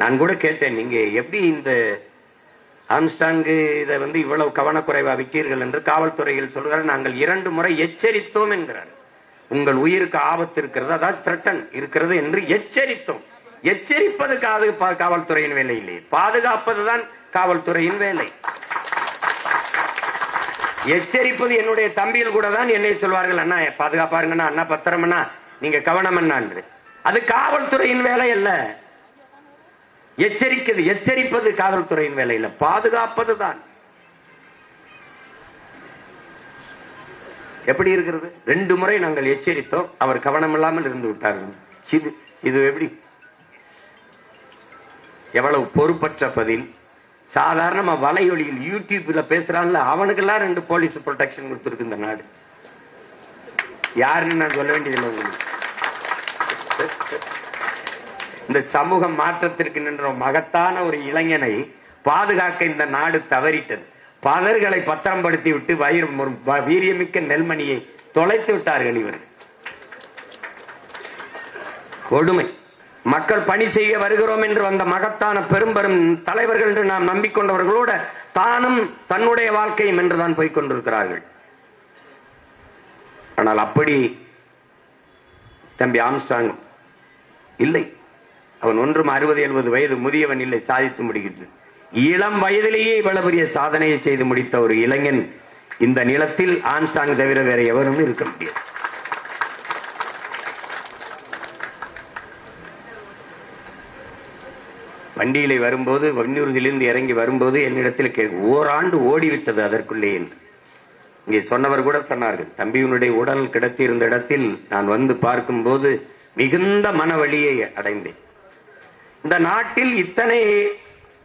நான் கூட கேட்டேன் நீங்க எப்படி இந்த ஆம்ஸ்டாங்கு இதை வந்து இவ்வளவு கவனக்குறைவா விட்டீர்கள் என்று காவல்துறையில் சொல்கிறார். நாங்கள் இரண்டு முறை எச்சரித்தோம் என்கிறார். உங்கள் உயிருக்கு ஆபத்து இருக்கிறது அதாவது த்ரெட்டன் இருக்கிறது என்று எச்சரித்தோம். எச்சரிப்பது காது காவல்துறையின் வேலை இல்லை பாதுகாப்பதுதான் காவல்துறையின் வேலை. எச்சரிப்பது என்னுடைய தம்பியில் கூட தான் என்னை சொல்வார்கள் அண்ணா பாதுகாப்பாருங்கண்ணா அண்ணா பத்திரமண்ணா நீங்க கவனம் அது காவல்துறையின் வேலை இல்லை எச்சரிக்கிறது எச்சரிப்பது காவல்துறையின் வேலையில. பாதுகாப்பது தான். எப்படி இருக்கிறது? ரெண்டு முறை நாங்கள் எச்சரித்தோம். அவர் கவனம் இல்லாமல் இருந்து விட்டார்கள். இது இது எப்படி? எவ்வளவு பொறுப்பற்ற பதில். சாதாரணமா வலையொலியில் யூடியூப்ல பேசுறான்ல அவனுக்கெல்லாம் ரெண்டு போலீஸ் ப்ரொடெக்ஷன் கொடுத்துருக்கு இந்த நாடு. யாருன்னு நான் சொல்ல வேண்டியதில்லை உங்களுக்கு. இந்த சமூக மாற்றத்திற்கு நின்ற மகத்தான ஒரு இளைஞனை பாதுகாக்க இந்த நாடு தவறிட்டது. பலர்களை பத்திரப்படுத்தி விட்டு வயிறு வீரியமிக்க நெல்மணியை தொலைத்து விட்டார்கள் இவர் கொடுமை. மக்கள் பணி செய்ய வருகிறோம் என்று வந்த மகத்தான பெரும் தலைவர்கள் என்று நாம் நம்பிக்கொண்டவர்களோட தானும் தன்னுடைய வாழ்க்கையும் என்றுதான் போய்க் கொண்டிருக்கிறார்கள். ஆனால் அப்படி தம்பி ஆம்சாங் இல்லை. அவன் ஒன்றும் அறுபது எழுபது வயது முதியவன் இல்லை சாதித்து முடிகிறது இளம் வயதிலேயே இவ்வளவு பெரிய சாதனையை செய்து முடித்த ஒரு இளைஞன் இந்த நிலத்தில் ஆன்சாங் தவிர வேற எவரும் இருக்க முடியாது. வண்டியிலே வரும்போது வன்னியூர்களிலிருந்து இறங்கி வரும்போது என்னிடத்தில் கே ஓராண்டு ஓடிவிட்டது அதற்குள்ளே என்று. இங்கே சொன்னவர் கூட சொன்னார்கள் தம்பியினுடைய உடல் கிடத்தியிருந்த இடத்தில் நான் வந்து பார்க்கும்போது மிகுந்த மனவழியை அடைந்தேன். இந்த நாட்டில் இத்தனை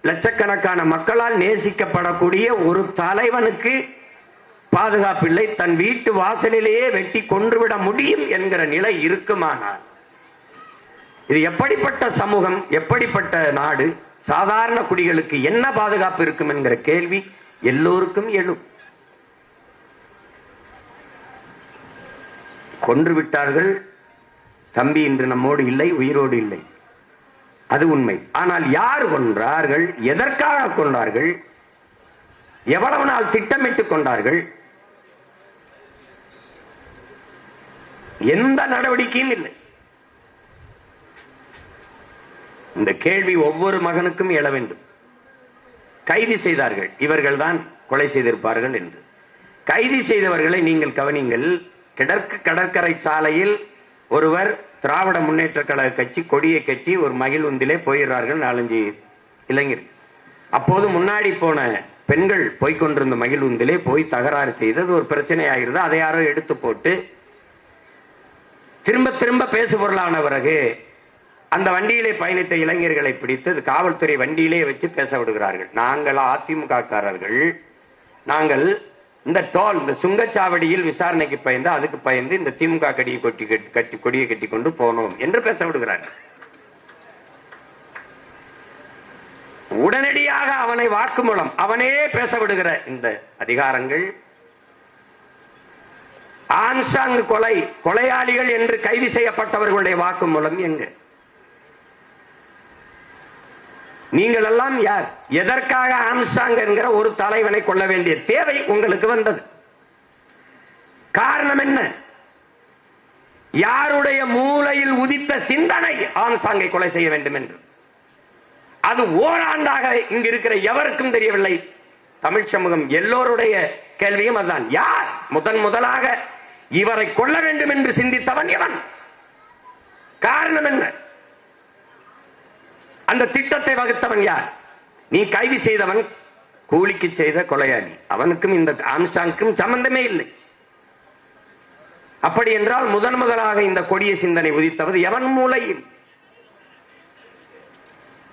லட்சக்கணக்கான மக்களால் நேசிக்கப்படக்கூடிய ஒரு தலைவனுக்கு பாதுகாப்பில்லை. தன் வீட்டு வாசலிலேயே வெட்டி கொன்றுவிட முடியும் என்கிற நிலை இருக்குமானால் இது எப்படிப்பட்ட சமூகம் எப்படிப்பட்ட நாடு சாதாரண குடிகளுக்கு என்ன பாதுகாப்பு இருக்கும் என்கிற கேள்வி எல்லோருக்கும் எழும். கொன்று விட்டார்கள். தம்பி இன்று நம்மோடு இல்லை உயிரோடு இல்லை. அது உண்மை. ஆனால் யார் கொன்றார்கள்? எதற்காக கொண்டார்கள்? எவ்வளவு நாள் திட்டமிட்டுக் கொண்டார்கள்? எந்த நடவடிக்கையும் இல்லை. இந்த கேள்வி ஒவ்வொரு மகனுக்கும் எழ வேண்டும். கைது செய்தார்கள். இவர்கள் தான் கொலை செய்திருப்பார்கள் என்று. கைது செய்தவர்களை நீங்கள் கவனிங்கள். கிடக்கு கடற்கரை சாலையில் ஒருவர் திராவிட முன்னேற்ற கழக கட்சி கொடியை கட்டி ஒரு மகிழ்வுந்திலே போயிடுறார்கள் நாலஞ்சு இளைஞர். அப்போது முன்னாடி போன பெண்கள் போய்க்கொண்டிருந்த மகிழ்வுந்திலே போய் தகராறு செய்தது. ஒரு பிரச்சனை ஆகிறது அதை யாரோ எடுத்து போட்டு திரும்ப திரும்ப பேசு பொருளான பிறகு அந்த வண்டியிலே பயணித்த இளைஞர்களை பிடித்து அது காவல்துறை வண்டியிலே வச்சு பேச விடுகிறார்கள். நாங்கள் அதிமுக காரர்கள் நாங்கள் இந்த டோல் இந்த சுங்கச்சாவடியில் விசாரணைக்கு பயந்து அதுக்கு பயந்து இந்த திமுக கடியை கொட்டி கட்டி- கொடியை கட்டி கொண்டு போனோம் என்று பேச விடுகிறார். உடனடியாக அவனை வாக்குமூலம் அவனே பேச விடுகிற இந்த அதிகாரங்கள் ஆன்சாங் கொலை கொலையாளிகள் என்று கைது செய்யப்பட்டவர்களுடைய வாக்குமூலம் எங்க? நீங்கள் எல்லாம் யார்? எதற்காக ஆம்சாங் என்கிற ஒரு தலைவனை கொள்ள வேண்டிய தேவை உங்களுக்கு வந்தது. காரணம் என்ன? யாருடைய மூளையில் உதித்த சிந்தனை ஆம்சாங்கை கொலை செய்ய வேண்டும் என்று. அது ஓராண்டாக இங்கு இருக்கிற எவருக்கும் தெரியவில்லை. தமிழ் சமூகம் எல்லோருடைய கேள்வியும் அதுதான். யார்? முதன் முதலாக இவரை கொள்ள வேண்டும் என்று சிந்தித்தவன் எவன் காரணம் என்ன? அந்த திட்டத்தை வகுத்தவன் யார்? நீ கைது செய்தவன் கூலிக்கு செய்த கொலையாளி. அவனுக்கும் இந்த ஆம்ஸ்டாங்க்கும் சம்பந்தமே இல்லை. அப்படி என்றால் முதன் முதலாக இந்த கொடிய சிந்தனை உதித்தவது எவன் மூலையில்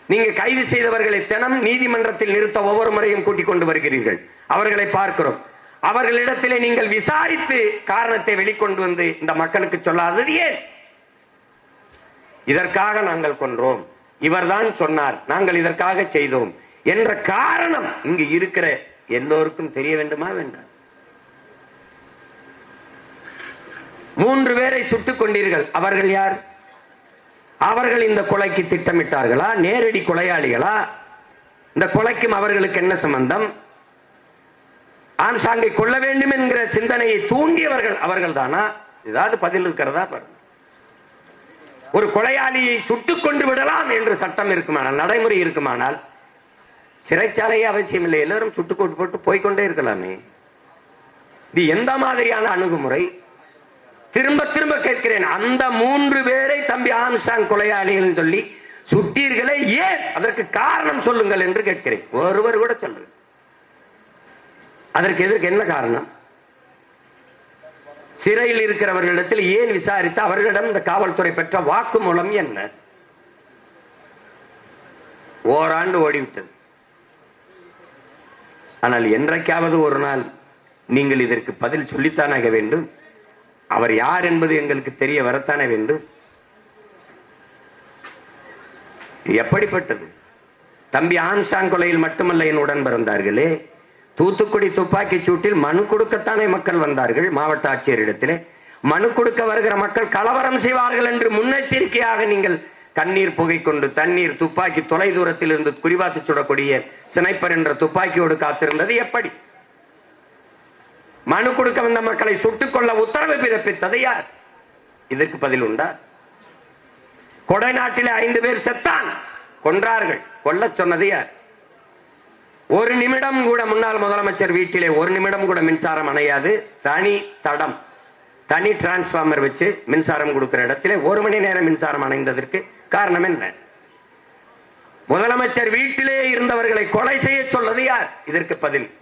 நீங்க கைது செய்தவர்களை தினம் நீதிமன்றத்தில் நிறுத்த ஒவ்வொரு முறையும் கூட்டிக் கொண்டு வருகிறீர்கள். அவர்களை பார்க்கிறோம். அவர்களிடத்திலே நீங்கள் விசாரித்து காரணத்தை வெளிக்கொண்டு வந்து இந்த மக்களுக்கு சொல்லாதது ஏன்? இதற்காக நாங்கள் கொன்றோம். இவர்தான் சொன்னார். நாங்கள் இதற்காக செய்தோம். என்ற காரணம் இங்கு இருக்கிற எல்லோருக்கும் தெரிய வேண்டுமா வேண்டாம்? மூன்று பேரை சுட்டுக் கொண்டீர்கள். அவர்கள் யார்? அவர்கள் இந்த கொலைக்கு திட்டமிட்டார்களா? நேரடி கொலையாளிகளா? இந்த கொலைக்கும் அவர்களுக்கு என்ன சம்பந்தம்? ஆம்சாங்கை கொள்ள வேண்டும் என்கிற சிந்தனையை தூண்டியவர்கள் அவர்கள் தானா ஏதாவது பதில் இருக்கிறதா பாருங்க. ஒரு கொலையாளியை சுட்டுக் கொண்டு விடலாம் என்று சட்டம் இருக்குமானால் நடைமுறை இருக்குமானால் சிறைச்சாலையே அவசியம் இல்லை எல்லாரும் சுட்டுக்கோட்டு போட்டு போய்க்கொண்டே இருக்கலாமே. இது எந்த மாதிரியான அணுகுமுறை? திரும்ப திரும்ப கேட்கிறேன். அந்த மூன்று பேரை தம்பி ஆம்சாங் கொலையாளிகள் சொல்லி சுட்டீர்களே ஏன்? அதற்கு காரணம் சொல்லுங்கள் என்று கேட்கிறேன். ஒருவர் கூட சொல்றேன் அதற்கு எதற்கு என்ன காரணம்? சிறையில் இருக்கிறவர்களிடத்தில் ஏன் விசாரித்து அவர்களிடம் இந்த காவல்துறை பெற்ற வாக்கு மூலம் என்ன? ஓராண்டு ஓடிவிட்டது. ஆனால் என்றைக்காவது ஒரு நாள் நீங்கள் இதற்கு பதில் சொல்லித்தானாக வேண்டும். அவர் யார் என்பது எங்களுக்கு தெரிய வரத்தானே வேண்டும். எப்படிப்பட்டது? தம்பி ஆம்சாங் கொலையில் மட்டுமல்ல என் உடன் பிறந்தார்களே. தூத்துக்குடி துப்பாக்கி சூட்டில் மனு கொடுக்கத்தானே மக்கள் வந்தார்கள் மாவட்ட ஆட்சியரிடத்திலே. மனு கொடுக்க வருகிற மக்கள் கலவரம் செய்வார்கள் என்று முன்னெச்சரிக்கையாக நீங்கள் கண்ணீர் புகை கொண்டு தண்ணீர் துப்பாக்கி தொலை தூரத்தில் இருந்து குறிவாசி சுடக்கூடிய சினைப்பர் என்ற துப்பாக்கியோடு காத்திருந்தது. எப்படி? மனு கொடுக்க வந்த மக்களை சுட்டுக் கொள்ள உத்தரவு பிறப்பித்தது யார்? இதற்கு பதில் உண்டா? கொடைநாட்டிலே ஐந்து பேர் செத்தான். கொன்றார்கள். கொல்ல சொன்னது யார்? ஒரு நிமிடம் கூட முன்னாள் முதலமைச்சர் வீட்டிலே ஒரு நிமிடம் கூட மின்சாரம் அணையாது. தனி தடம் தனி டிரான்ஸ்பார்மர் வச்சு மின்சாரம் கொடுக்கிற இடத்திலே ஒரு மணி நேரம் மின்சாரம் அணைந்ததற்கு காரணம் என்ன? முதலமைச்சர் வீட்டிலே இருந்தவர்களை கொலை செய்ய சொல்வது யார்? இதற்கு பதில்.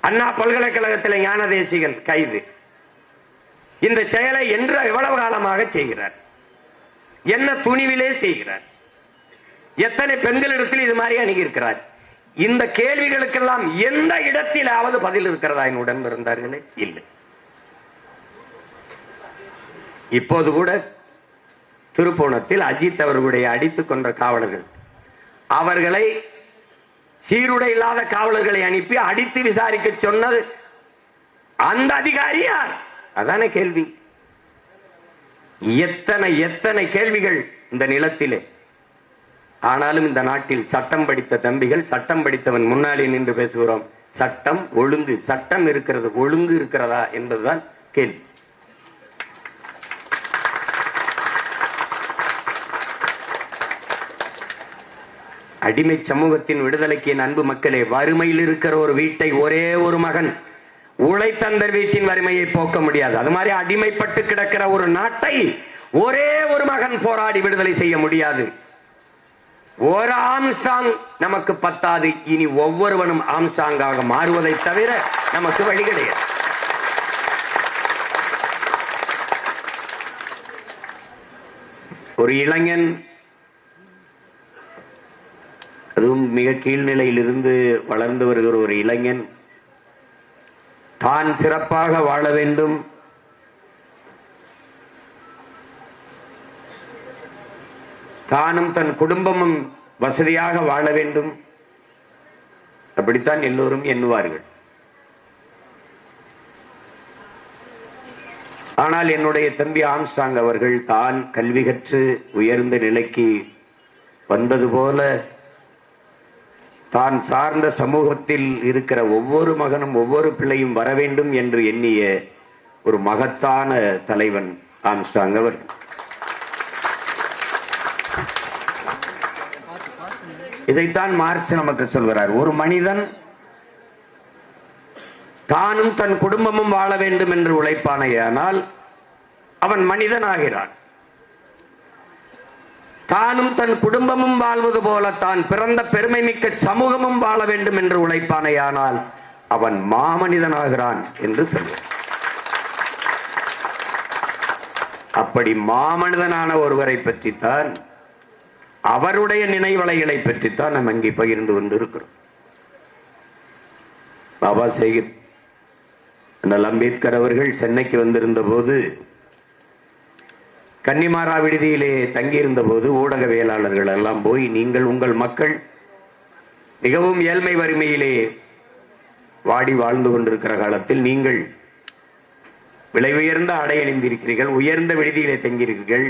அண்ணா பல்கலைக்கழகத்தில் ஞான தேசிகன் கைது. இந்த செயலை என்று எவ்வளவு காலமாக செய்கிறார்? என்ன துணிவிலே செய்கிறார்? எத்தனை பெண்களிடத்தில் இது மாதிரி அணுகி இருக்கிறார்? இந்த கேள்விகளுக்கெல்லாம் எந்த இடத்திலாவது பதில் இருக்கிறதா? என்னுடன் இருந்தார்களே இல்லை. இப்போது கூட திருப்போணத்தில் அஜித் அவர்களுடைய அடித்துக் கொன்ற காவலர்கள் அவர்களை சீருடை இல்லாத காவலர்களை அனுப்பி அடித்து விசாரிக்க சொன்னது அந்த அதிகாரி யார்? அதானே கேள்வி. எத்தனை எத்தனை கேள்விகள் இந்த நிலத்திலே? ஆனாலும் இந்த நாட்டில் சட்டம் படித்த தம்பிகள் சட்டம் படித்தவன் முன்னாலே நின்று பேசுகிறோம். சட்டம் ஒழுங்கு சட்டம் இருக்கிறது ஒழுங்கு இருக்கிறதா என்பதுதான் கேள்வி. அடிமை சமூகத்தின் விடுதலைக்கு என் அன்பு மக்களே வறுமையில் இருக்கிற ஒரு வீட்டை ஒரே ஒரு மகன் உழைத்தந்தர் வீட்டின் வறுமையை போக்க முடியாது. அது மாதிரி அடிமைப்பட்டு கிடக்கிற ஒரு நாட்டை ஒரே ஒரு மகன் போராடி விடுதலை செய்ய முடியாது. ஒரு ஆம்சாங் நமக்கு பத்தாது. இனி ஒவ்வொருவனும் ஆம்சாங்காக மாறுவதை தவிர நமக்கு வழி கிடையாது. ஒரு இளைஞன் அதுவும் மிக கீழ்நிலையிலிருந்து வளர்ந்து வருகிற ஒரு இளைஞன் தான் சிறப்பாக வாழ வேண்டும். தானும் தன் குடும்பமும் வசதியாக வாழ வேண்டும். அப்படித்தான் எல்லோரும் எண்ணுவார்கள். ஆனால் என்னுடைய தம்பி ஆம்ஸ்டாங் அவர்கள் தான் கல்வி கற்று உயர்ந்த நிலைக்கு வந்தது போல தான் சார்ந்த சமூகத்தில் இருக்கிற ஒவ்வொரு மகனும் ஒவ்வொரு பிள்ளையும் வர வேண்டும் என்று எண்ணிய ஒரு மகத்தான தலைவன் ஆம்ஸ்டாங் அவர். இதைத்தான் மார்க்ஸ் நமக்கு சொல்கிறார். ஒரு மனிதன் தானும் தன் குடும்பமும் வாழ வேண்டும் என்று உழைப்பானேயானால் அவன் மனிதனாகிறான். தானும் தன் குடும்பமும் வாழ்வது போல தான் பிறந்த பெருமை மிக்க சமூகமும் வாழ வேண்டும் என்று உழைப்பானேயானால் அவன் மாமனிதனாகிறான் என்று சொல்வார் அப்படி மாமனிதனான ஒருவரை பற்றித்தான் அவருடைய நினைவலைகளை பற்றித்தான் நம்ம அங்கே பகிர்ந்து கொண்டிருக்கிறோம். பாபா சேகர் அண்ணல் அம்பேத்கர் அவர்கள் சென்னைக்கு வந்திருந்த போது கன்னிமாரா விடுதியிலே தங்கியிருந்த போது ஊடகவியலாளர்கள் எல்லாம் போய் நீங்கள் உங்கள் மக்கள் மிகவும் ஏழ்மை வறுமையிலே வாடி வாழ்ந்து கொண்டிருக்கிற காலத்தில் நீங்கள் விலை உயர்ந்த ஆடை அணிந்திருக்கிறீர்கள் உயர்ந்த விடுதியிலே தங்கியிருக்கிறீர்கள்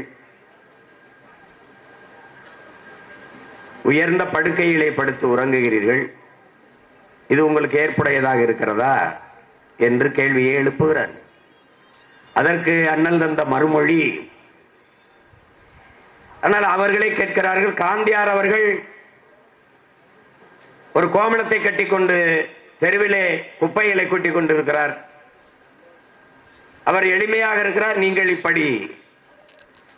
உயர்ந்த படுக்கையிலே படுத்து உறங்குகிறீர்கள். இது உங்களுக்கு ஏற்புடையதாக இருக்கிறதா? என்று கேள்வியை எழுப்புகிறார். அதற்கு அண்ணல் தந்த மறுமொழி ஆனால் அவர்களே கேட்கிறார்கள் காந்தியார் அவர்கள் ஒரு கோமணத்தை கட்டிக்கொண்டு தெருவிலே குப்பைகளை கூட்டிக் கொண்டிருக்கிறார். அவர் எளிமையாக இருக்கிறார் நீங்கள் இப்படி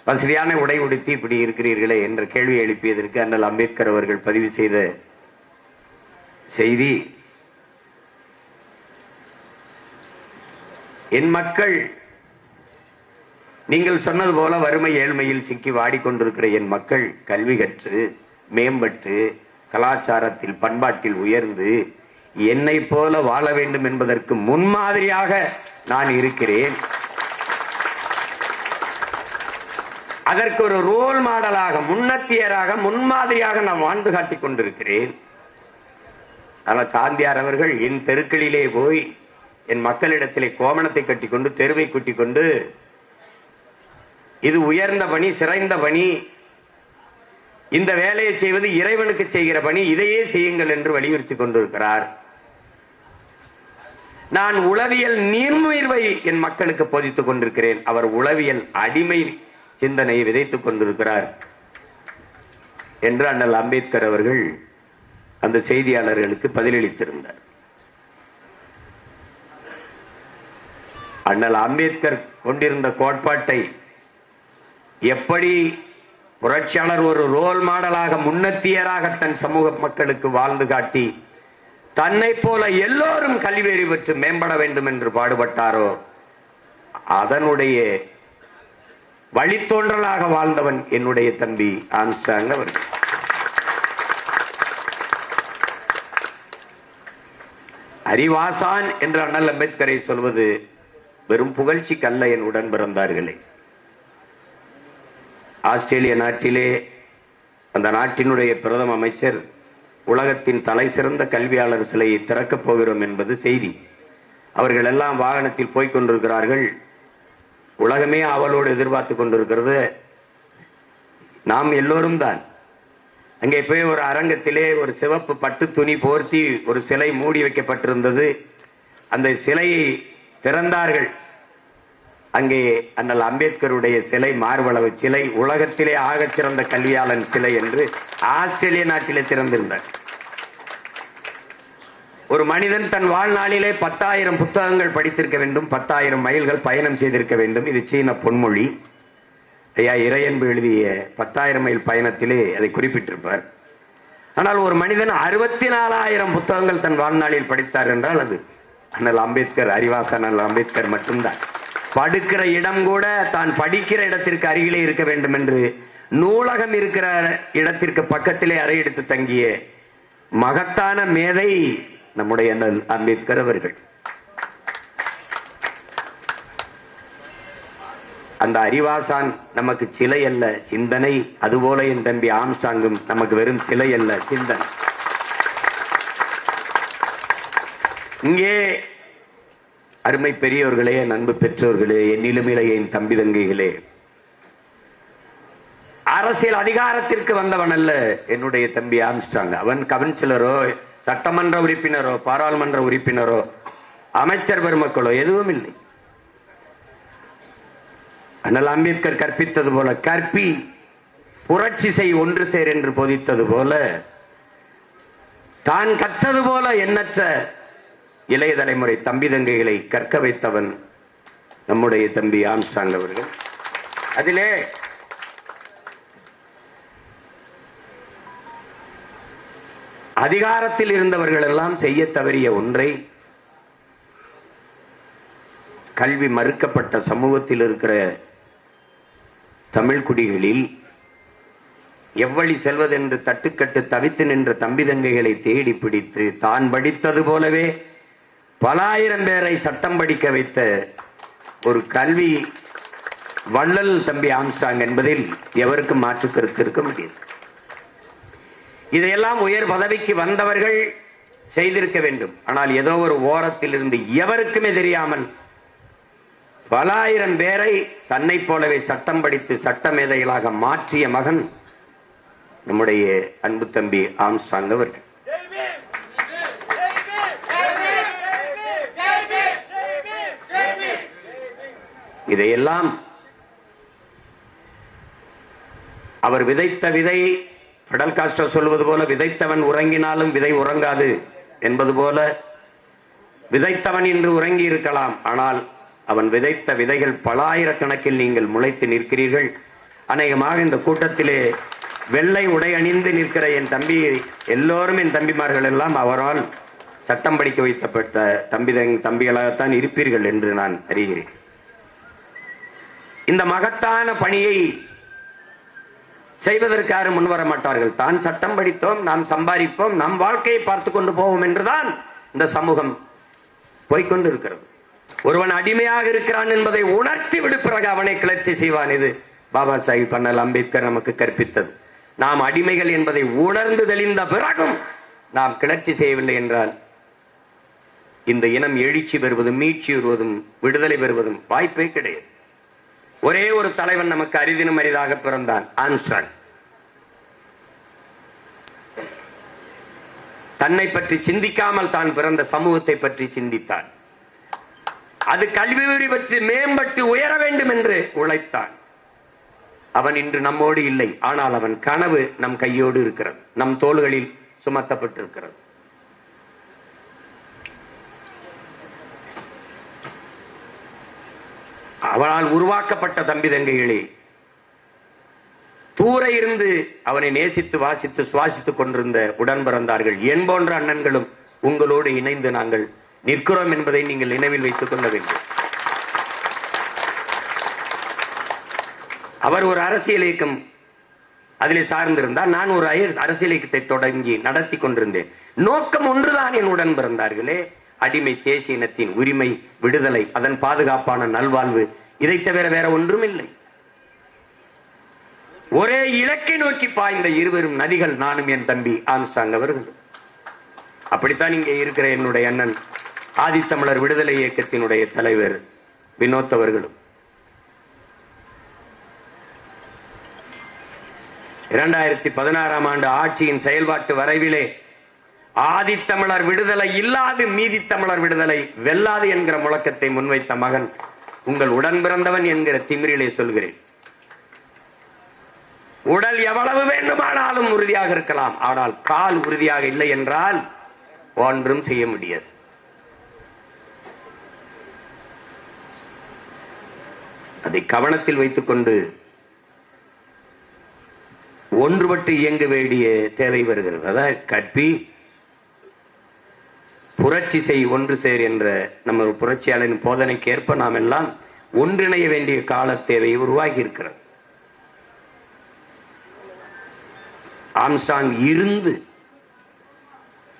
வசதியான உடை உடுத்தி இப்படி இருக்கிறீர்களே என்ற கேள்வி எழுப்பியதற்கு அண்ணல் அம்பேத்கர் அவர்கள் பதிவு செய்த செய்தி என் மக்கள் நீங்கள் சொன்னது போல வறுமை ஏழ்மையில் சிக்கி வாடிக்கொண்டிருக்கிற என் மக்கள் கல்வி கற்று மேம்பட்டு கலாச்சாரத்தில் பண்பாட்டில் உயர்ந்து என்னை போல வாழ வேண்டும் என்பதற்கு முன்மாதிரியாக நான் இருக்கிறேன். அதற்கு ஒரு ரோல் மாடலாக முன்னத்தியராக முன்மாதிரியாக நான் வாழ்ந்து காட்டிக் கொண்டிருக்கிறேன். ஆனால் காந்தியார் அவர்கள் என் தெருக்களிலே போய் என் மக்களிடத்திலே கோமணத்தை கட்டிக்கொண்டு தெருவை கூட்டிக் கொண்டு இது உயர்ந்த பணி சிறைந்த பணி இந்த வேலையை செய்வது இறைவனுக்கு செய்கிற பணி இதையே செய்யுங்கள் என்று வலியுறுத்தி கொண்டிருக்கிறார். நான் உளவியல் நீர்முயர்வை என் மக்களுக்கு போதித்துக் கொண்டிருக்கிறேன். அவர் உளவியல் அடிமை சிந்தனையை விதைத்துக் கொண்டிருக்கிறார். என்று அண்ணல் அம்பேத்கர் அவர்கள் அந்த செய்தியாளர்களுக்கு பதிலளித்திருந்தார். அண்ணல் அம்பேத்கர் கொண்டிருந்த கோட்பாட்டை எப்படி புரட்சியாளர் ஒரு ரோல் மாடலாக முன்னத்தியராக தன் சமூக மக்களுக்கு வாழ்ந்து காட்டி தன்னை போல எல்லோரும் கல்வி அறிவு பெற்று மேம்பட வேண்டும் என்று பாடுபட்டாரோ அதனுடைய வழித்தோன்றலாக வாழ்ந்தவன் என்னுடைய தம்பி ஆம்ஸ்டாங் அவர்கள். அறிவாசான் என்று அண்ணல் அம்பேத்கரை சொல்வது வெறும் புகழ்ச்சிக்கல்ல என் உடன் பிறந்தார்களே. ஆஸ்திரேலிய நாட்டிலே அந்த நாட்டினுடைய பிரதம அமைச்சர் உலகத்தின் தலை சிறந்த கல்வியாளர் சிலையை திறக்கப் போகிறோம் என்பது செய்தி. அவர்கள் எல்லாம் வாகனத்தில் போய்க் கொண்டிருக்கிறார்கள். உலகமே அவளோடு எதிர்பார்த்து கொண்டிருக்கிறது. நாம் எல்லோரும் தான். அங்கே போய் ஒரு அரங்கத்திலே ஒரு சிவப்பு பட்டு துணி போர்த்தி ஒரு சிலை மூடி வைக்கப்பட்டிருந்தது. அந்த சிலையை திறந்தார்கள். அங்கே அண்ணல் அம்பேத்கருடைய சிலை மார்பளவு சிலை உலகத்திலே ஆகச் சிறந்த கல்வியாளன் சிலை என்று ஆஸ்திரேலிய நாட்டிலே திறந்திருந்தார். ஒரு மனிதன் தன் வாழ்நாளிலே பத்தாயிரம் புத்தகங்கள் படித்திருக்க வேண்டும் பத்தாயிரம் மைல்கள் பயணம் செய்திருக்க வேண்டும். இது சீன பொன்மொழி. ஐயா இறையன்பு எழுதிய பத்தாயிரம் மைல் பயணத்திலே அதை குறிப்பிட்டிருப்பார். ஆனால் ஒரு மனிதன் அறுபத்தி நாலாயிரம் புத்தகங்கள் தன் வாழ்நாளில் படித்தார் என்றால் அது அண்ணல் அம்பேத்கர் அறிவாசன் அண்ணல் அம்பேத்கர் மட்டும்தான். படுக்கிற இடம் கூட தான் படிக்கிற இடத்திற்கு அருகிலே இருக்க வேண்டும் என்று நூலகம் இருக்கிற இடத்திற்கு பக்கத்திலே அறையெடுத்து தங்கிய மகத்தான மேதை நம்முடைய அண்ணல் அம்பேத்கர் அவர்கள். அந்த அறிவாசான் நமக்கு சிலை அல்ல சிந்தனை அதுபோல என் தம்பி ஆம்ஸ்டாங்கும் நமக்கு வெறும் சிலை அல்ல சிந்தனை. இங்கே அருமை பெரியவர்களே நண்பு பெற்றோர்களே என்னிலும் என் தம்பி தங்கைகளே. அரசியல் அதிகாரத்திற்கு வந்தவன் அல்ல என்னுடைய தம்பி ஆம்ஸ்டாங். அவன் கவுன்சிலரோ சட்டமன்ற உறுப்பினரோ பாராளுமன்ற உறுப்பினரோ அமைச்சர் பெருமக்களோ எதுவும் இல்லை. ஆனால் அம்பேத்கர் கற்பித்தது போல கற்பி புரட்சி செய் ஒன்று சேர் என்று போதித்தது போல தான் கற்றது போல எண்ணற்ற இளைய தலைமுறை தம்பி தங்கைகளை கற்க வைத்தவன் நம்முடைய தம்பி ஆம்சாங் அவர்கள். அதிலே அதிகாரத்தில் இருந்தவர்கள் எல்லாம் செய்ய தவறிய ஒன்றை கல்வி மறுக்கப்பட்ட சமூகத்தில் இருக்கிற தமிழ் குடிகளில் எவ்வழி செல்வதென்று தட்டுக்கட்டு தவித்து நின்ற தம்பி தங்கைகளை தேடி பிடித்து தான் படித்தது போலவே பல ஆயிரம் பேரை சட்டம் படிக்க வைத்த ஒரு கல்வி வள்ளல் தம்பி ஆம்ஸ்டாங் என்பதில் எவருக்கும் மாற்று கருத்து இருக்க முடியாது. இதையெல்லாம் உயர் பதவிக்கு வந்தவர்கள் செய்திருக்க வேண்டும். ஆனால் ஏதோ ஒரு ஓரத்தில் இருந்து எவருக்குமே தெரியாமல் பல ஆயிரம் பேரை தன்னை போலவே சட்டம் படித்து சட்ட மேதைகளாக மாற்றிய மகன் நம்முடைய அன்பு தம்பி ஆம்சாங் அவர்கள். இதையெல்லாம் அவர் விதைத்த விதை பிடல் காஸ்டோ சொல்வது போல விதைத்தவன் உறங்கினாலும் விதை உறங்காது என்பது போல விதைத்தவன் இன்று உறங்கி இருக்கலாம் ஆனால் அவன் விதைத்த விதைகள் பல ஆயிரக்கணக்கில் நீங்கள் முளைத்து நிற்கிறீர்கள். அநேகமாக இந்த கூட்டத்திலே வெள்ளை உடை அணிந்து நிற்கிற என் தம்பி எல்லோரும் என் தம்பிமார்கள் எல்லாம் அவரால் சட்டம் படிக்க வைத்தப்பட்ட தம்பி தம்பிகளாகத்தான் இருப்பீர்கள் என்று நான் அறிகிறேன். இந்த மகத்தான பணியை செய்வதற்கு யாரும் முன்வர மாட்டார்கள். தான் சட்டம் படித்தோம் நாம் சம்பாதிப்போம் நம் வாழ்க்கையை பார்த்து கொண்டு போவோம் என்றுதான் இந்த சமூகம் போய்கொண்டு இருக்கிறது ஒருவன் அடிமையாக இருக்கிறான் என்பதை உணர்த்தி விடு பிறகு அவனை கிளர்ச்சி செய்வான் இது. பாபா சாஹிப் அண்ணல் அம்பேத்கர் நமக்கு கற்பித்தது. நாம் அடிமைகள் என்பதை உணர்ந்து தெளிந்த பிறகும் நாம் கிளர்ச்சி செய்யவில்லை என்றால் இந்த இனம் எழுச்சி பெறுவதும் மீட்சி பெறுவதும் விடுதலை பெறுவதும் வாய்ப்பே கிடையாது. ஒரே ஒரு தலைவன் நமக்கு அரிதினும் அரிதாக பிறந்தான். ஆன்ஸ்டாங் தன்னை பற்றி சிந்திக்காமல் தான் பிறந்த சமூகத்தை பற்றி சிந்தித்தான். அது கல்வி பற்றி மேம்பட்டு உயர வேண்டும் என்று உழைத்தான். அவன் இன்று நம்மோடு இல்லை ஆனால் அவன் கனவு நம் கையோடு இருக்கிறது நம் தோள்களில் சுமத்தப்பட்டிருக்கிறது. அவனால் உருவாக்கப்பட்ட தம்பி தங்கைகளே தூர இருந்து அவனை நேசித்து வாசித்து சுவாசித்துக் கொண்டிருந்த உடன் பிறந்தார்கள் என் போன்ற அண்ணன்களும் உங்களோடு இணைந்து நாங்கள் நிற்கிறோம் என்பதை நீங்கள் நினைவில் வைத்துக் கொள்ள வேண்டும். அவர் ஒரு அரசியல் இயக்கம் அதிலே சார்ந்திருந்தால் நான் ஒரு அரசியல் இயக்கத்தை தொடங்கி நடத்தி கொண்டிருந்தேன். நோக்கம் ஒன்றுதான் என் உடன் பிறந்தார்களே அடிமை தேசிய இனத்தின் உரிமை விடுதலை அதன் பாதுகாப்பான நல்வாழ்வு. இதை தவிர வேற ஒன்றும் இல்லை ஒரே இலக்கை நோக்கி பாய்ந்த இருவரும் நதிகள் நானும் என் தம்பி ஆம்சாங் அவர்கள். அப்படித்தான் இங்கே இருக்கிற என்னுடைய அண்ணன் ஆதித்தமிழர் விடுதலை இயக்கத்தினுடைய தலைவர் வினோத் அவர்களும். இரண்டாயிரத்தி பதினாறாம் ஆண்டு ஆட்சியின் செயல்பாட்டு வரைவிலே ஆதித்தமிழர் விடுதலை இல்லாது மீதி தமிழர் விடுதலை வெல்லாது என்கிற முழக்கத்தை முன்வைத்த மகன் உங்கள் உடன் பிறந்தவன் என்கிற திமிரிலே சொல்கிறேன். உடல் எவ்வளவு வேண்டுமானாலும் உறுதியாக இருக்கலாம். ஆனால் கால் உறுதியாக இல்லை என்றால் ஒன்றும் செய்ய முடியாது. அதை கவனத்தில் வைத்துக் கொண்டு ஒன்றுபட்டு இயங்க வேண்டிய தேவை வருகிறது. அதான் கற்பி புரட்சி செய் ஒன்று சேர் என்ற நம்ம புரட்சியாளரின் போதனைக்கு ஏற்ப நாம் எல்லாம் ஒன்றிணைய வேண்டிய கால தேவை உருவாகி இருக்கிறது ஆம்சாங் இருந்து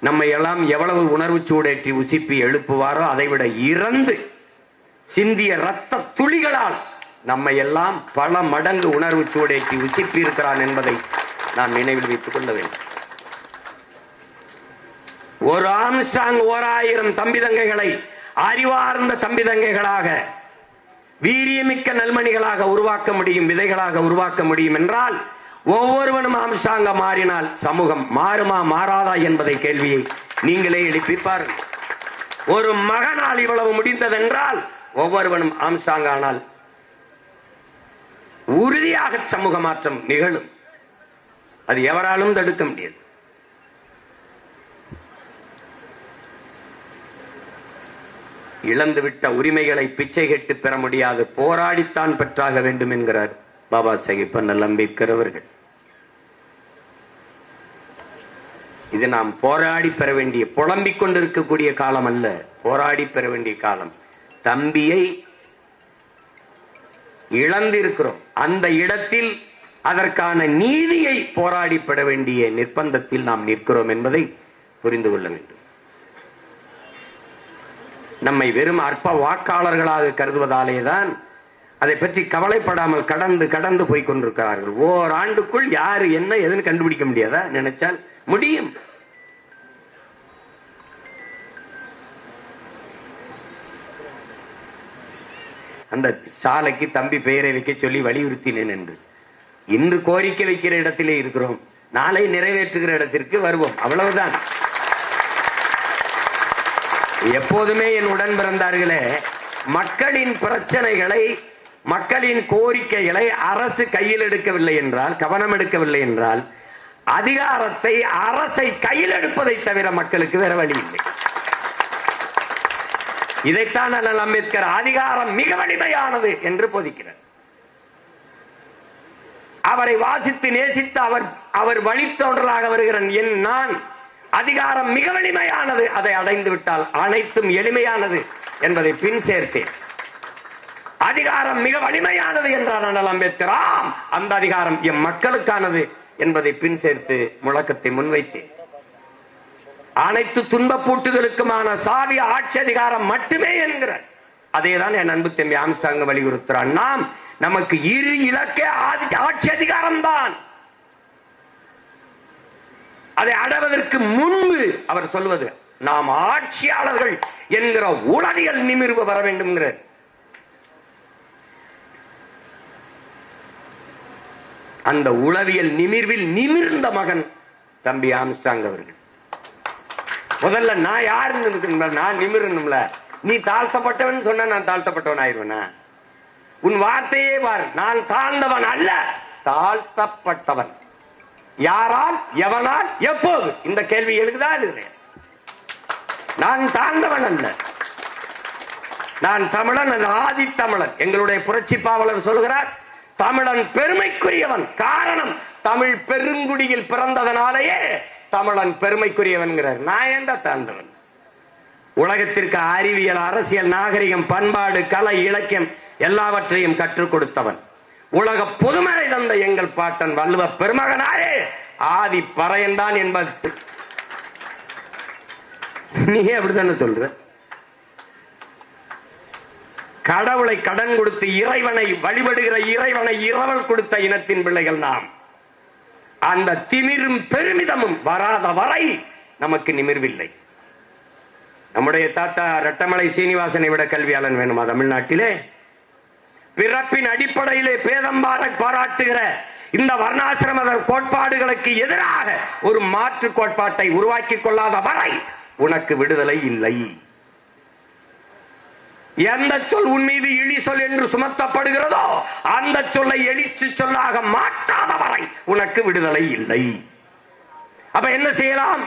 நம்மை எல்லாம் எவ்வளவு உணர்வு சூடேற்றி உசிப்பி எழுப்புவாரோ அதைவிட இறந்து சிந்திய ரத்த துளிகளால் நம்மை எல்லாம் பல மடங்கு உணர்வு சூடேற்றி உசிப்பி இருக்கிறான் என்பதை நாம் நினைவில் வைத்துக் கொள்ள வேண்டும். ஒரு ஆம்ஸ்டாங் ஓர் ஆயிரம் தம்பி தங்கைகளை அறிவார்ந்த தம்பி தங்கைகளாக வீரியமிக்க நல்மணிகளாக உருவாக்க முடியும் விதைகளாக உருவாக்க முடியும் என்றால் ஒவ்வொருவனும் ஆம்ஸ்டாங்க மாறினால் சமூகம் மாறுமா மாறாதா என்பதை கேள்வியை நீங்களே எழுப்பிப்பார் ஒரு மகனால் இவ்வளவு முடிந்ததென்றால் ஒவ்வொருவனும் ஆம்ஸ்டாங் ஆனால் உறுதியாக சமூக மாற்றம் நிகழும். அது எவராலும் தடுக்க முடியாது. இழந்துவிட்ட உரிமைகளை பிச்சை கேட்டு பெற முடியாது போராடித்தான் பெற்றாக வேண்டும் என்கிறார் பாபா சாஹிப் அண்ணல் அம்பேத்கர் அவர்கள். இது நாம் போராடி பெற வேண்டிய புலம்பிக் கொண்டிருக்கக்கூடிய காலம் அல்ல போராடி பெற வேண்டிய காலம். தம்பியை இழந்திருக்கிறோம். அந்த இடத்தில் அதற்கான நீதியை போராடி பெற வேண்டிய நிர்பந்தத்தில் நாம் நிற்கிறோம் என்பதை புரிந்து கொள்ள வேண்டும். நம்மை வெறும் அற்ப வாக்காளர்களாக கருதுவதாலேதான் அதை பற்றி கவலைப்படாமல் கடந்து கடந்து போய் கொண்டிருக்கிறார்கள். ஓர் ஆண்டுக்குள் யாரு என்ன எதுன்னு கண்டுபிடிக்க முடியாதா? நினைச்சால் முடியும். அந்த சாலைக்கு தம்பி பெயரை வைக்க சொல்லி வலியுறுத்தினேன் என்று. இன்று கோரிக்கை வைக்கிற இடத்திலே இருக்கிறோம். நாளை நிறைவேற்றுகிற இடத்திற்கு வருவோம். அவ்வளவுதான். எப்போதுமே என் உடன் பிறந்தார்களே மக்களின் பிரச்சனைகளை மக்களின் கோரிக்கைகளை அரசு கையில் எடுக்கவில்லை என்றால் கவனம் எடுக்கவில்லை என்றால் அதிகாரத்தை அரசை கையில் எடுப்பதை தவிர மக்களுக்கு வேற வழி இல்லை. இதைத்தான் அண்ணல் அம்பேத்கர் அதிகாரம் மிக வலிமையானது என்று போதிக்கிறார். அவரை வாசித்து நேசித்து அவர் அவர் வழித்தோன்றலாக வருகிறேன் என் நான். அதிகாரம் மிக வலிமையானது அதை அடைந்து விட்டால் அனைத்தும் எளிமையானது என்பதை பின் சேர்த்தேன். அதிகாரம் மிக வலிமையானது என்றார் அண்ணல் அம்பேத்கர். ஆம் அந்த அதிகாரம் எம் மக்களுக்கானது என்பதை பின் சேர்த்து முழக்கத்தை முன்வைத்தேன். அனைத்து துன்பப்பூட்டுகளுக்குமான சாதி ஆட்சி அதிகாரம் மட்டுமே என்கிற அதேதான் என் அன்பு தம்பி ஆம்சாங்க வலியுறுத்துறான். நாம் நமக்கு இரு இலக்கே ஆதி- ஆட்சி அதிகாரம் தான் அதை அடைவதற்கு முன்பு அவர் சொல்வது நாம் ஆட்சியாளர்கள் என்கிற உளவியல் நிமிர்வு வர வேண்டும் அந்த உளவியல் நிமிர்வில் நிமிர்ந்த மகன் தம்பி ஆம்சாங் அவர்கள். முதல்ல நான் யாருன்னு நான் நிமிரணும்ல. நீ தாழ்த்தப்பட்டவன் சொன்னா நான் தாழ்த்தப்பட்டவன் ஆயிடுவேனா உன் வார்த்தையே பார். நான் தாழ்ந்தவன் அல்ல தாழ்த்தப்பட்டவன். யாரால் எவனால் எப்போது? இந்த கேள்வி எழுதுதா எழுதுறேன் நான் தாழ்ந்தவன் அல்ல. நான் தமிழன் அது ஆதி தமிழன் எங்களுடைய புரட்சி பாவலர் சொல்கிறார் தமிழன் பெருமைக்குரியவன். காரணம் தமிழ் பெருங்குடியில் பிறந்ததனாலேயே தமிழன் பெருமைக்குரியவன்கிறார். நான் ஏன்டா தாழ்ந்தவன்? உலகத்திற்கு அறிவியல் அரசியல் நாகரிகம் பண்பாடு கலை இலக்கியம் எல்லாவற்றையும் கற்றுக் கொடுத்தவன். உலக பொதுமறை தந்த எங்கள் பாட்டன் வள்ளுவ பெருமகனாயே ஆதி பறையன்தான் என்பது. நீ அப்படித்தானே சொல்ற? கடவுளை கடன் கொடுத்து இறைவனை வழிபடுகிற இறைவனை இரவல் கொடுத்த இனத்தின் பிள்ளைகள் நாம். அந்த திமிரும் பெருமிதமும் வராத வரை நமக்கு நிமிர்வில்லை. நம்முடைய தாத்தா ரெட்டமலை சீனிவாசனை விட கல்வியாளன் வேணுமா தமிழ்நாட்டிலே? பிறப்பின் அடிப்படையிலே பேதம் பாராட்டுகிற இந்த வர்ணாசிரம கோட்பாடுகளுக்கு எதிராக ஒரு மாற்று கோட்பாட்டை உருவாக்கிக் கொள்ளாத வரை உனக்கு விடுதலை இல்லை. எந்த சொல் உன் மீது இழி சொல் என்று சுமத்தப்படுகிறதோ அந்த சொல்லை எழுச்சி சொல்லாக மாற்றாத வரை உனக்கு விடுதலை இல்லை. அப்ப என்ன செய்யலாம்?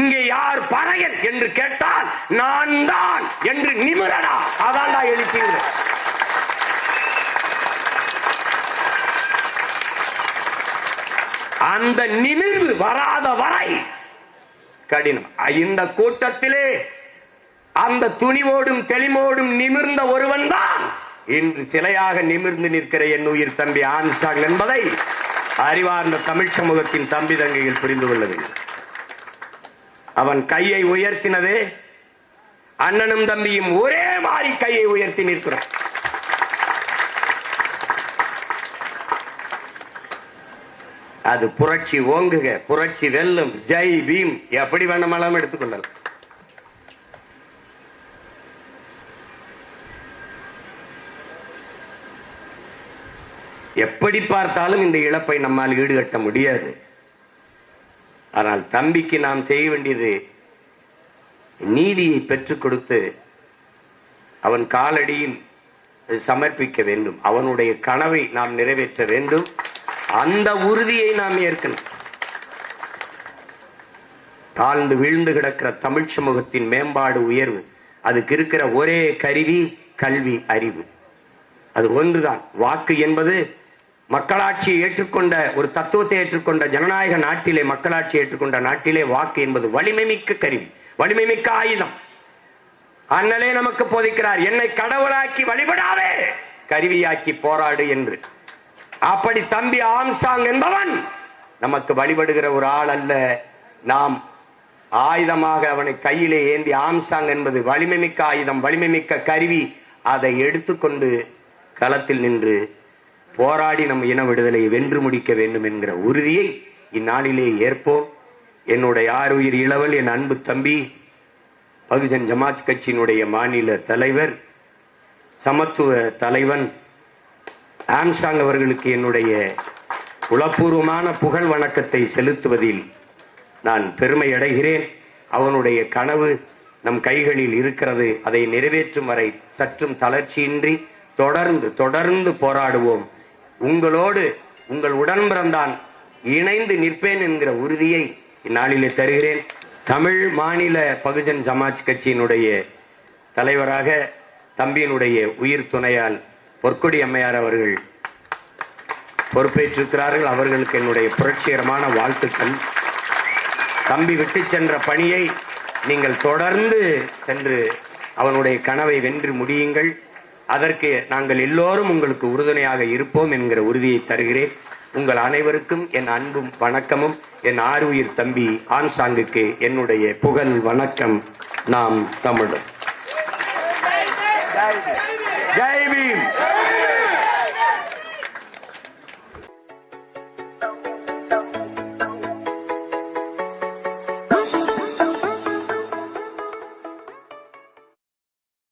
இங்கே யார் பறையன் என்று கேட்டால் நான் தான் என்று நிமிரடா. அதான்டா எழுச்சிங்க அந்த நிமிர்வு வராத வரை கடினம். இந்த கூட்டத்திலே அந்த துணிவோடும் தெளிமோடும் நிமிர்ந்த ஒருவன் தான் இன்று சிலையாக நிமிர்ந்து நிற்கிற என் உயிர் தம்பி ஆன்ஸ்டாங் என்பதை அறிவார்ந்த தமிழ் சமூகத்தின் தம்பி தங்கையில் புரிந்து கொள்ள வேண்டும் அவன் கையை உயர்த்தினதே அண்ணனும் தம்பியும் ஒரே மாதிரி கையை உயர்த்தி நிற்கிறான் அது புரட்சி ஓங்குக புரட்சி வெல்லும். ஜெய் பீம். எப்படி வேணுமானாலும் எடுத்துக்கொள்ளலாம். எப்படி பார்த்தாலும் இந்த இழப்பை நம்மால் ஈடுகட்ட முடியாது. ஆனால் தம்பிக்கு நாம் செய்ய வேண்டியது நீதியை பெற்றுக் கொடுத்து அவன் காலடியில் சமர்ப்பிக்க வேண்டும். அவனுடைய கனவை நாம் நிறைவேற்ற வேண்டும். அந்த உறுதியை நாம் ஏற்கணும். தாழ்ந்து வீழ்ந்து கிடக்கிற தமிழ் சமூகத்தின் மேம்பாடு உயர்வு அதுக்கு இருக்கிற ஒரே கருவி கல்வி அறிவு. அது ஒன்றுதான். வாக்கு என்பது மக்களாட்சியை ஏற்றுக்கொண்ட ஒரு தத்துவத்தை ஏற்றுக்கொண்ட ஜனநாயக நாட்டிலே மக்களாட்சி ஏற்றுக்கொண்ட நாட்டிலே வாக்கு என்பது வலிமை மிக்க கருவி வலிமை மிக்க ஆயுதம். அண்ணலே நமக்கு போதிக்கிறார் என்னை கடவுளாக்கி வழிபடாதே கருவியாக்கி போராடு என்று. அப்படி தம்பி ஆம்சாங் என்பவன் நமக்கு வழிபடுகிற ஒரு ஆள் அல்ல. நாம் ஆயுதமாக அவனை கையிலே ஏந்தி ஆம்சாங் என்பது வலிமை மிக்க ஆயுதம் வலிமை மிக்க கருவி. அதை எடுத்துக்கொண்டு களத்தில் நின்று போராடி நம் இன விடுதலையை வென்று முடிக்க வேண்டும் என்கிற உறுதியை இந்நாளிலே ஏற்போம். என்னுடைய ஆறுயிர் இளவல் என் அன்பு தம்பி பகுஜன் ஜமாத் கட்சியினுடைய மாநில தலைவர் சமத்துவ தலைவன் ஆம்சாங் அவர்களுக்கு என்னுடைய உளப்பூர்வமான புகழ் வணக்கத்தை செலுத்துவதில் நான் பெருமை அடைகிறேன். அவனுடைய கனவு நம் கைகளில் இருக்கிறது. அதை நிறைவேற்றும் வரை சற்றும் தளர்ச்சியின்றி தொடர்ந்து தொடர்ந்து போராடுவோம். உங்களோடு உங்கள் உடன் பிறந்தான் இணைந்து நிற்பேன் என்கிற உறுதியை இந்நாளிலே தருகிறேன். தமிழ் மாநில பகுஜன் சமாஜ் கட்சியினுடைய தலைவராக தம்பியினுடைய உயிர் துணையால் பொற்கொடி அம்மையார் அவர்கள் பொறுப்பேற்றிருக்கிறார்கள். அவர்களுக்கு என்னுடைய புரட்சிகரமான வாழ்த்துக்கள். தம்பி விட்டு சென்ற பணியை நீங்கள் தொடர்ந்து சென்று அவனுடைய கனவை வென்று முடியுங்கள். அதற்கு நாங்கள் எல்லோரும் உங்களுக்கு உறுதுணையாக இருப்போம் என்கிற உறுதியை தருகிறேன். உங்கள் அனைவருக்கும் என் அன்பும் வணக்கமும். என் ஆறுயிர் தம்பி ஆன்சாங்குக்கு என்னுடைய புகழ் வணக்கம். நாம் தமிழர்